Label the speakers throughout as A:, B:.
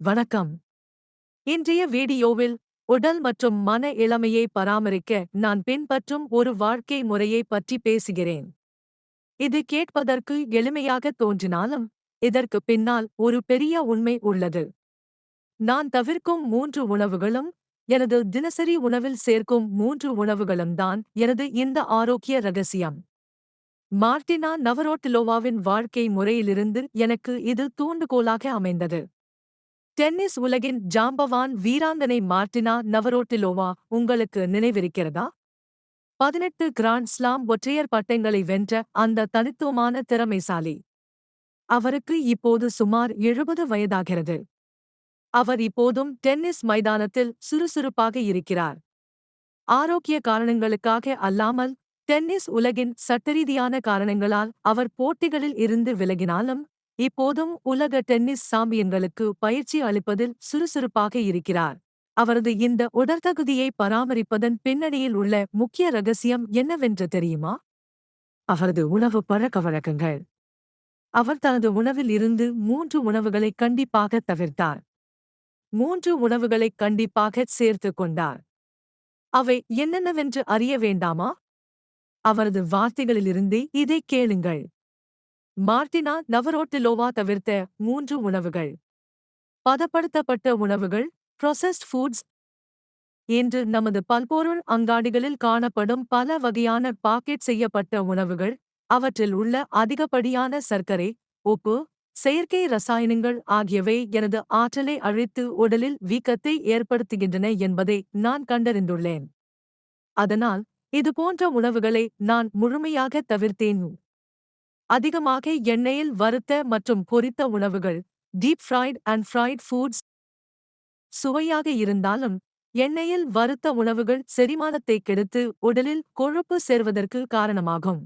A: வணக்கம். இன்றைய வீடியோவில் உடல் மற்றும் மன இளமையை பராமரிக்க நான் பின்பற்றும் ஒரு வாழ்க்கை முறையை பற்றி பேசுகிறேன். இது கேட்பதற்கு எளிமையாக தோன்றினாலும் இதற்கு பின்னால் ஒரு பெரிய உண்மை உள்ளது. நான் தவிர்க்கும் மூன்று உணவுகளும் எனது தினசரி உணவில் சேர்க்கும் மூன்று உணவுகளும் தான் எனது இந்த ஆரோக்கிய ரகசியம். மார்டினா நவரோட்டிலோவாவின் வாழ்க்கை முறையிலிருந்து எனக்கு இது தூண்டுகோலாக அமைந்தது. டென்னிஸ் உலகின் ஜாம்பவான் வீராங்கனை மார்டினா நவரோட்டிலோவா உங்களுக்கு நினைவிருக்கிறதா? பதினெட்டு கிராண்ட் ஸ்லாம் ஒற்றையர் பட்டங்களை வென்ற அந்த தனித்துவமான திறமைசாலி. அவருக்கு இப்போது சுமார் எழுபது வயதாகிறது. அவர் இப்போதும் டென்னிஸ் மைதானத்தில் சுறுசுறுப்பாக இருக்கிறார். ஆரோக்கிய காரணங்களுக்காக அல்லாமல் டென்னிஸ் உலகின் சட்டரீதியான காரணங்களால் அவர் போட்டிகளில் இருந்து விலகினாலும் இப்போதும் உலக டென்னிஸ் சாம்பியன்களுக்கு பயிற்சி அளிப்பதில் சுறுசுறுப்பாக இருக்கிறார். அவரது இந்த உடற்தகுதியை பராமரிப்பதன் பின்னணியில் உள்ள முக்கிய ரகசியம் என்னவென்று தெரியுமா? அவரது உணவு பழக்கவழக்கங்கள் அவர் தனது உணவில் இருந்து மூன்று உணவுகளை கண்டிப்பாக தவிர்த்தார். மூன்று உணவுகளை கண்டிப்பாக சேர்த்துக் கொண்டார். அவை என்னென்னவென்று அறிய வேண்டாமா? அவரது வார்த்தைகளிலிருந்தே இதை கேளுங்கள். மார்டினா நவரோட்டிலோவா தவிர்த்த மூன்று உணவுகள். பதப்படுத்தப்பட்ட உணவுகள் ப்ரொசஸ்ட் ஃபுட்ஸ் இன்று நமது பல்பொருள் அங்காடிகளில் காணப்படும் பல வகையான பாக்கெட் செய்யப்பட்ட உணவுகள் அவற்றில் உள்ள அதிகப்படியான சர்க்கரை உப்பு செயற்கை ரசாயனங்கள் ஆகியவை எனது ஆற்றலை அழித்து உடலில் வீக்கத்தை ஏற்படுத்துகின்றன என்பதை நான் கண்டறிந்துள்ளேன். அதனால் இதுபோன்ற உணவுகளை நான் முழுமையாக தவிர்த்தேன். அதிகமாக எண்ணெயில் வறுத்த மற்றும் பொரித்த உணவுகள் deep fried and fried foods சுவையாக இருந்தாலும் எண்ணெயில் வறுத்த உணவுகள் செரிமானத்தை கெடுத்து உடலில் கொழுப்பு சேர்வதற்கு காரணமாகும்.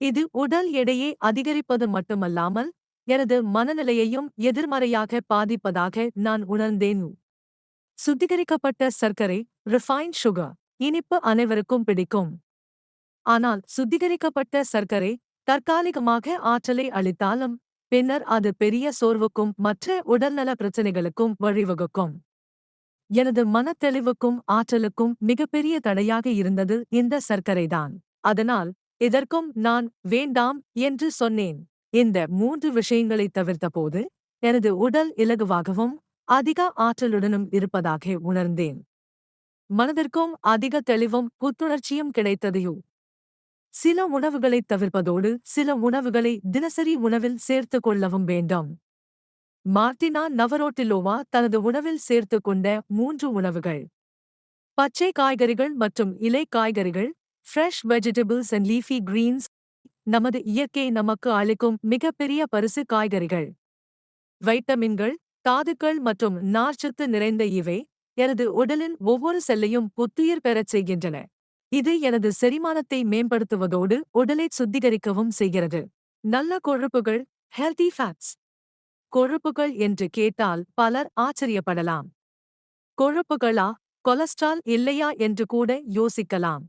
A: இது உடல் எடையை அதிகரிப்பது மட்டுமல்லாமல் எனது மனநிலையையும் எதிர்மறையாக பாதிப்பதாக நான் உணர்ந்தேன். சுத்திகரிக்கப்பட்ட சர்க்கரை ரிஃபைன் சுகர் இனிப்பு அனைவருக்கும் பிடிக்கும். ஆனால் சுத்திகரிக்கப்பட்ட சர்க்கரை தற்காலிகமாக ஆற்றலை அளித்தாலும் பின்னர் அது பெரிய சோர்வுக்கும் மற்ற உடல்நல பிரச்சினைகளுக்கும் வழிவகுக்கும். எனது மனத்தெளிவுக்கும் ஆற்றலுக்கும் மிகப்பெரிய தடையாக இருந்தது இந்த சர்க்கரைதான். அதனால் இதற்கும் நான் வேண்டாம் என்று சொன்னேன். இந்த மூன்று விஷயங்களை தவிர்த்தபோது எனது உடல் இலகுவாகவும் அதிக ஆற்றலுடனும் இருப்பதாக உணர்ந்தேன். மனதிற்கும் அதிக தெளிவும் புத்துணர்ச்சியும் கிடைத்ததையோ சில உணவுகளைத் தவிர்ப்பதோடு சில உணவுகளை தினசரி உணவில் சேர்த்துக் கொள்ளவும் வேண்டும். மார்டினா நவரோட்டிலோவா தனது உணவில் சேர்த்துக் கொண்ட மூன்று உணவுகள். பச்சை காய்கறிகள் மற்றும் இலை காய்கறிகள் fresh vegetables and leafy greens நமது இயற்கை நமக்கு அளிக்கும் மிகப்பெரிய பரிசு காய்கறிகள். வைட்டமின்கள் தாதுக்கள் மற்றும் நார்ச்சத்து நிறைந்த இவை எனது உடலின் ஒவ்வொரு செல்லையும் புத்துயிர் பெறச் செய்கின்றன. இது எனது செரிமானத்தை மேம்படுத்துவதோடு உடலை சுத்திகரிக்கவும் செய்கிறது. நல்ல கொழுப்புகள் ஹெல்தி ஃபேட்ஸ் கொழுப்புகள் என்று கேட்டால் பலர் ஆச்சரியப்படலாம். கொழுப்புகளா கொலஸ்ட்ரால் இல்லையா என்று கூட யோசிக்கலாம்.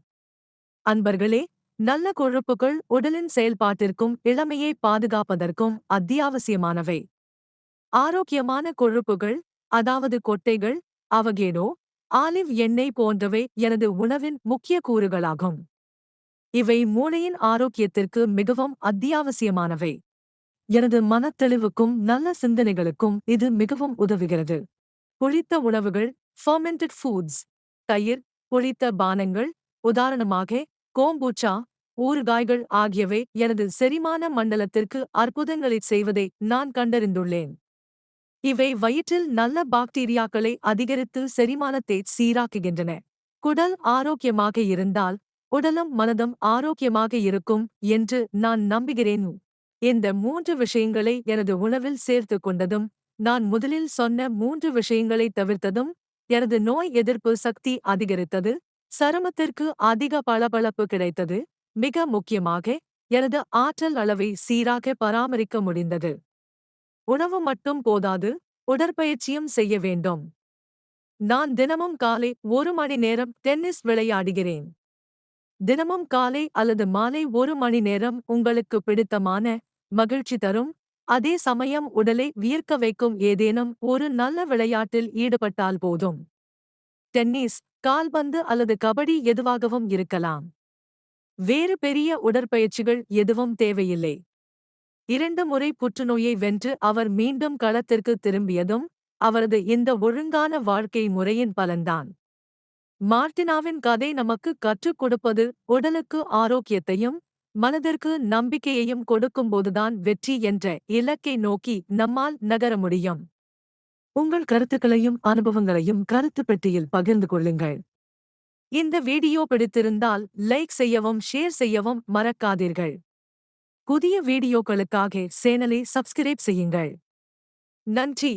A: அன்பர்களே நல்ல கொழுப்புகள் உடலின் செயல்பாட்டிற்கும் இளமையை பாதுகாப்பதற்கும் அத்தியாவசியமானவை. ஆரோக்கியமான கொழுப்புகள் அதாவது கொட்டைகள் அவகேடோ ஆலிவ் எண்ணெய் போன்றவை எனது உணவின் முக்கிய கூறுகளாகும். இவை மூளையின் ஆரோக்கியத்திற்கு மிகவும் அத்தியாவசியமானவை. எனது மனத்தெளிவுக்கும் நல்ல சிந்தனைகளுக்கும் இது மிகவும் உதவுகிறது. புளித்த உணவுகள் ஃபர்மெண்டட் ஃபுட்ஸ் தயிர் புளித்த பானங்கள் உதாரணமாக கோம்பூச்சா ஊறுகாய்கள் ஆகியவை எனது செரிமான மண்டலத்திற்கு அற்புதங்களைச் செய்வதை நான் கண்டறிந்துள்ளேன். இவை வயிற்றில் நல்ல பாக்டீரியாக்களை அதிகரித்து செரிமானத்தை சீராக்குகின்றன. குடல் ஆரோக்கியமாக இருந்தால் உடலும் மனதும் ஆரோக்கியமாக இருக்கும் என்று நான் நம்புகிறேன். இந்த மூன்று விஷயங்களை எனது உணவில் சேர்த்து கொண்டதும் நான் முதலில் சொன்ன மூன்று விஷயங்களை தவிர்த்ததும் எனது நோய் எதிர்ப்பு சக்தி அதிகரித்தது சருமத்திற்கு அதிக பளபளப்பு கிடைத்தது மிக முக்கியமாக எனது ஆற்றல் அளவை சீராக பராமரிக்க முடிந்தது. உணவு மட்டும் போதாது உடற்பயிற்சியும் செய்ய வேண்டும். நான் தினமும் காலை ஒரு மணி நேரம் டென்னிஸ் விளையாடுகிறேன். தினமும் காலை அல்லது மாலை ஒரு மணி நேரம் உங்களுக்கு பிடித்தமான மகிழ்ச்சி தரும். அதே சமயம் உடலை வியர்க்க வைக்கும் ஏதேனும் ஒரு நல்ல விளையாட்டில் ஈடுபட்டால் போதும். டென்னிஸ் கால்பந்து அல்லது கபடி எதுவாகவும் இருக்கலாம். வேறு பெரிய உடற்பயிற்சிகள் எதுவும் தேவையில்லை. இரண்டு முறை புற்றுநோயை வென்று அவர் மீண்டும் களத்திற்கு திரும்பியதும் அவரது இந்த ஒழுங்கான வாழ்க்கை முறையின் பலன்தான். மார்டினாவின் கதை நமக்கு கற்றுக் கொடுப்பது உடலுக்கு ஆரோக்கியத்தையும் மனதிற்கு நம்பிக்கையையும் கொடுக்கும்போதுதான் வெற்றி என்ற இலக்கை நோக்கி நம்மால் நகர முடியும். உங்கள் கருத்துக்களையும் அனுபவங்களையும் கருத்து பெட்டியில் பகிர்ந்து கொள்ளுங்கள். இந்த வீடியோ பிடித்திருந்தால் லைக் செய்யவும் ஷேர் செய்யவும் மறக்காதீர்கள். புதிய வீடியோக்களுக்காக சேனலை சப்ஸ்கிரைப் செய்யுங்கள். நன்றி.